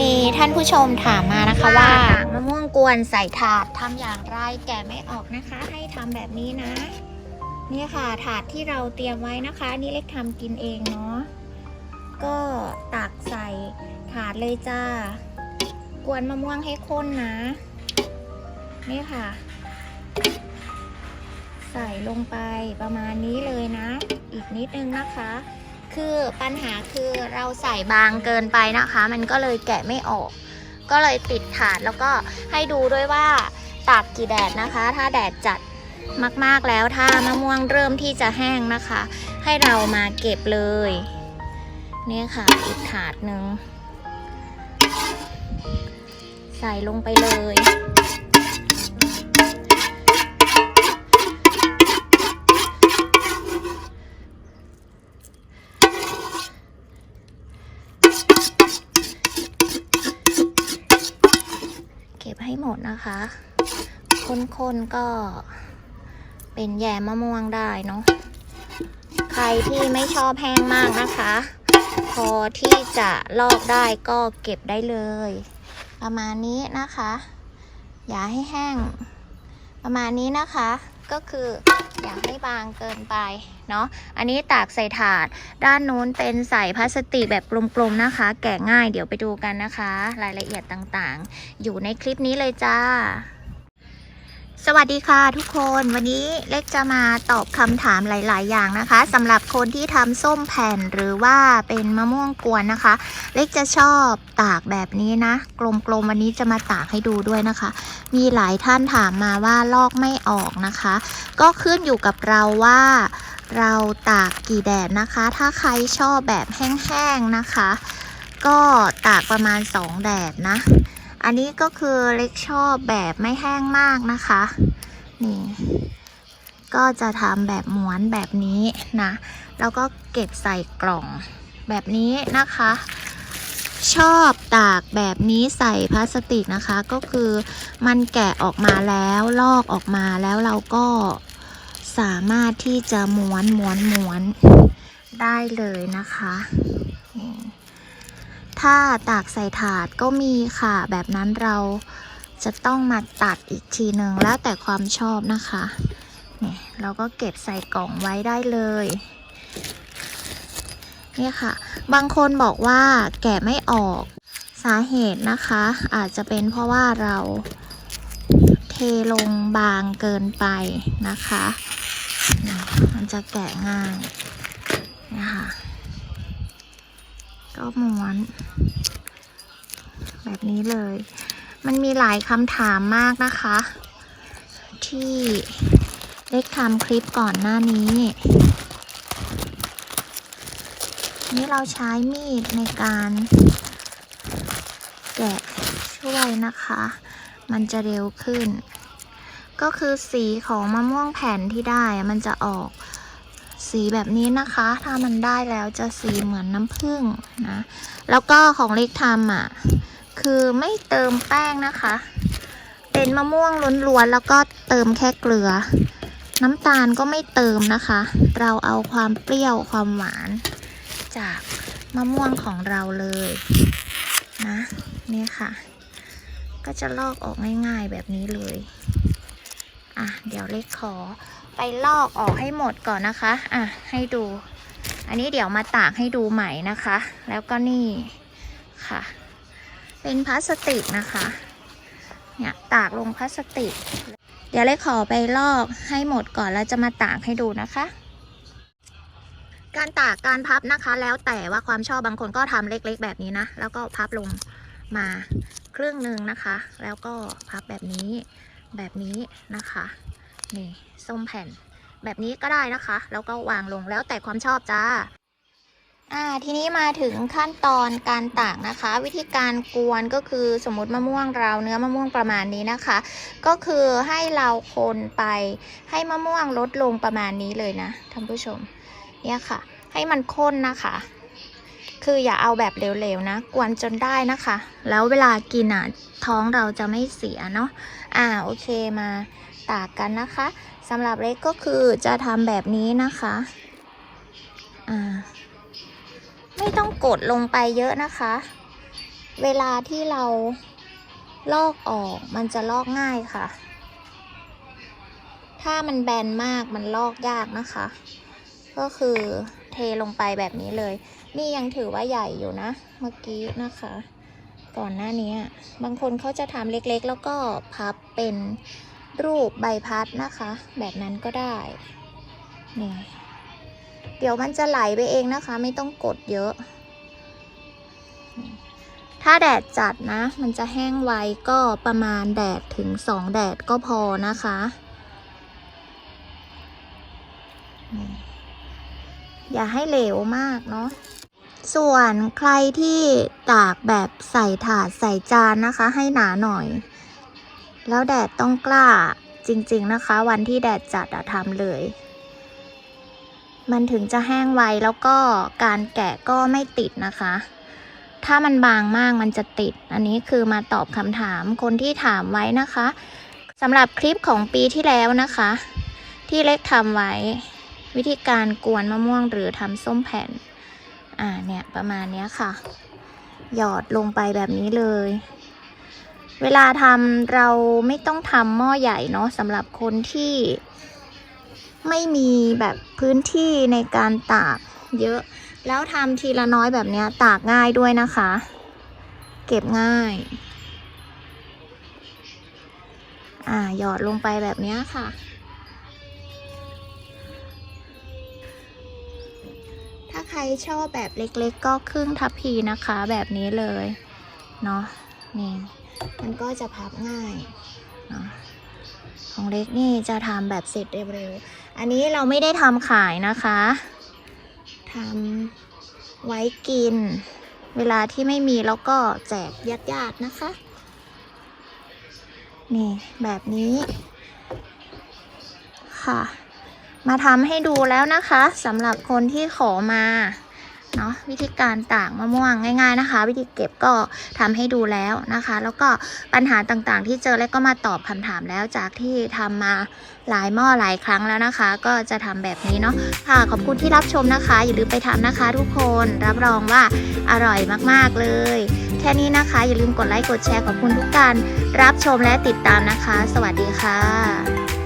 มีท่านผู้ชมถามมานะคะว่ามะม่วงกวนใส่ถาดทำอย่างไรแกะไม่ออกนะคะ ให้ทำแบบนี้นะนี่ค่ะถาดที่เราเตรียมไว้นะคะอันนี่เล็กทำกินเองเนาะก็ตักใส่ถาดเลยจ้ากวนมะม่วงให้ข้นนะ นี่ค่ะ ใส่ลงไปประมาณนี้เลยนะ อีกนิดนึงนะคะ คือปัญหาคือเราใส่บางเกินไปนะคะ มันก็เลยแกะไม่ออก ก็เลยปิดถาดแล้วก็ให้ดูด้วยว่าตากกี่แดดนะคะ ถ้าแดดจัดมากๆแล้วถ้ามะม่วงเริ่มที่จะแห้งนะคะ ให้เรามาเก็บเลยนี่ค่ะอีกถาดหนึ่งใส่ลงไปเลย ห้หมดนะคะ คนๆก็เป็นแยมมะม่วงได้เนาะ ใครที่ไม่ชอบแห้งมากนะคะ พอที่จะลอกได้ก็เก็บได้เลย ประมาณนี้นะคะ อย่าให้แห้ง ประมาณนี้นะคะ ก็คืออย่าให้บางเกินไปเนาะ อันนี้ตากใส่ถาด ด้านนู้นเป็นใส่พลาสติกแบบกลมๆนะคะ แกะง่ายเดี๋ยวไปดูกันนะคะ รายละเอียดต่างๆ อยู่ในคลิปนี้เลยจ้า สวัสดีค่ะทุกคนวันนี้เล็กจะมาตอบคำถามหลาย ๆ อย่างนะคะสำหรับคนที่ทำส้มแผ่นหรือว่าเป็นมะม่วงกวนนะคะ เล็กจะชอบตากแบบนี้นะกลม ๆ วันนี้จะมาตากให้ดูด้วยนะคะ มีหลายท่านถามมาว่าลอกไม่ออกนะคะ ก็ขึ้นอยู่กับเราว่าเราตากกี่แดดนะคะ ถ้าใครชอบแบบแห้ง ๆ นะคะ ก็ตากประมาณ 2 แดดนะ อันนี้ก็คือเล็กชอบแบบไม่แห้งมากนะคะ นี่ ก็จะทำแบบม้วนแบบนี้นะ แล้วก็เก็บใส่กล่องแบบนี้นะคะ ชอบตากแบบนี้ใส่พลาสติกนะคะ ก็คือมันแกะออกมาแล้วลอกออกมาแล้วเราก็สามารถที่จะม้วนม้วนม้วนได้เลยนะคะนี่ ถ้าตากใส่ถาดก็มีค่ะ แบบนั้นเราจะต้องมาตัดอีกทีหนึ่งแล้วแต่ความชอบนะคะนี่เราก็เก็บใส่กล่องไว้ได้เลยนี่ค่ะ บางคนบอกว่าแกะไม่ออกสาเหตุนะคะ อาจจะเป็นเพราะว่าเราเทลงบางเกินไปนะคะ มันจะแกะง่ายนะคะ ก็ม้วน แบบนี้เลย มันมีหลายคำถามมากนะคะ ที่เล็กทำคลิปก่อนหน้านี้ นี่เราใช้มีดในการแกะช่วยนะคะ มันจะเร็วขึ้น ก็คือสีของมะม่วงแผ่นที่ได้มันจะออก สีแบบนี้นะคะ ถ้ามันได้แล้วจะสีเหมือนน้ำผึ้งนะ แล้วก็ของเล็กทำอะ คือไม่เติมแป้งนะคะ เป็นมะม่วงล้วนๆแล้วก็เติมแค่เกลือ น้ำตาลก็ไม่เติมนะคะ เราเอาความเปรี้ยวความหวาน จากมะม่วงของเราเลยนะนี่ค่ะ ก็จะลอกออกง่ายๆแบบนี้เลย อะ เดี๋ยวเล็กขอ ไปลอกออกให้หมดก่อนนะคะ อะ ให้ดู อันนี้เดี๋ยวมาตากให้ดูใหม่นะคะ แล้วก็นี่ค่ะ เป็นพลาสติกนะคะ เนี่ยตากลงพลาสติก เดี๋ยวเลยขอไปลอกให้หมดก่อนแล้วจะมาตากให้ดูนะคะการตากการพับนะคะ แล้วแต่ว่าความชอบบางคนก็ทำเล็กๆแบบนี้นะ แล้วก็พับลงมาครึ่งหนึ่งนะคะ แล้วก็พับแบบนี้แบบนี้นะคะ นี่ส้มแผ่น แบบนี้ก็ได้นะคะ แล้วก็วางลงแล้วแต่ความชอบจ้าอ่าทีนี้มาถึงขั้นตอนการตากนะคะ วิธีการกวนก็คือสมมติมะม่วงเราเนื้อมะม่วงประมาณนี้นะคะ ก็คือให้เราคนไปให้มะม่วงลดลงประมาณนี้เลยนะท่านผู้ชมเนี่ยค่ะ ให้มันข้นนะคะ คืออย่าเอาแบบเหลวๆนะ กวนจนได้นะคะ แล้วเวลากินอะท้องเราจะไม่เสียเนาะอ่าโอเคมา ตากกันนะคะสำหรับเล็กก็คือจะทำแบบนี้นะคะอ่าไม่ต้องกดลงไปเยอะนะคะ เวลาที่เราลอกออกมันจะลอกง่ายค่ะ ถ้ามันแบนมากมันลอกยากนะคะ ก็คือเทลงไปแบบนี้เลย นี่ยังถือว่าใหญ่อยู่นะ เมื่อกี้นะคะ ก่อนหน้านี้ บางคนเขาจะทำเล็กๆ แล้วก็พับเป็น รูปใบพัดนะคะ แบบนั้นก็ได้นี่เดี๋ยวมันจะไหลไปเองนะคะ ไม่ต้องกดเยอะ ถ้าแดดจัดนะ มันจะแห้งไวก็ประมาณแดดถึงสองแดดก็พอนะคะอย่าให้เหลวมากเนาะ ส่วนใครที่ตากแบบใส่ถาดใส่จานนะคะ ให้หนาหน่อย แล้วแดดต้องกล้าจริง ๆนะคะ วันที่แดดจัดอะทำเลย มันถึงจะแห้งไวแล้วก็การแกะก็ไม่ติดนะคะ ถ้ามันบางมากมันจะติด อันนี้คือมาตอบคำถามคนที่ถามไว้นะคะสำหรับคลิปของปีที่แล้วนะคะ ที่เล็กทำไว้ วิธีการกวนมะม่วงหรือทำส้มแผ่น อ่าเนี่ยประมาณนี้ค่ะ หยอดลงไปแบบนี้เลย เวลาทำเราไม่ต้องทำหม้อใหญ่เนาะสำหรับคนที่ไม่มีแบบพื้นที่ในการตากเยอะ แล้วทำทีละน้อยแบบเนี้ยตากง่ายด้วยนะคะ เก็บง่าย อ่าหยอดลงไปแบบเนี้ยค่ะ ถ้าใครชอบแบบเล็กๆ ก็ครึ่งทัพพีนะคะ แบบนี้เลย เนาะนี่ มันก็จะพับง่ายเนาะของเล็กนี่จะทำแบบเสร็จเร็วๆ อันนี้เราไม่ได้ทำขายนะคะทำไว้กิน เวลาที่ไม่มีแล้วก็แจกญาติๆนะคะ นี่แบบนี้ ค่ะ มาทำให้ดูแล้วนะคะสำหรับคนที่ขอมา เนาะวิธีการตากมะม่วงง่าย ๆนะคะ วิธีเก็บก็ทำให้ดูแล้วนะคะ แล้วก็ปัญหาต่างๆ ที่เจอแล้วก็มาตอบคำถามแล้วจากที่ทำมาหลายหม้อหลายครั้งแล้วนะคะ ก็จะทำแบบนี้เนาะค่ะขอบคุณที่รับชมนะคะ อย่าลืมไปทำนะคะ ทุกคนรับรองว่าอร่อยมากๆเลย แค่นี้นะคะ อย่าลืมกดไลค์กดแชร์ขอบคุณทุกการรับชมและติดตามนะคะ สวัสดีค่ะ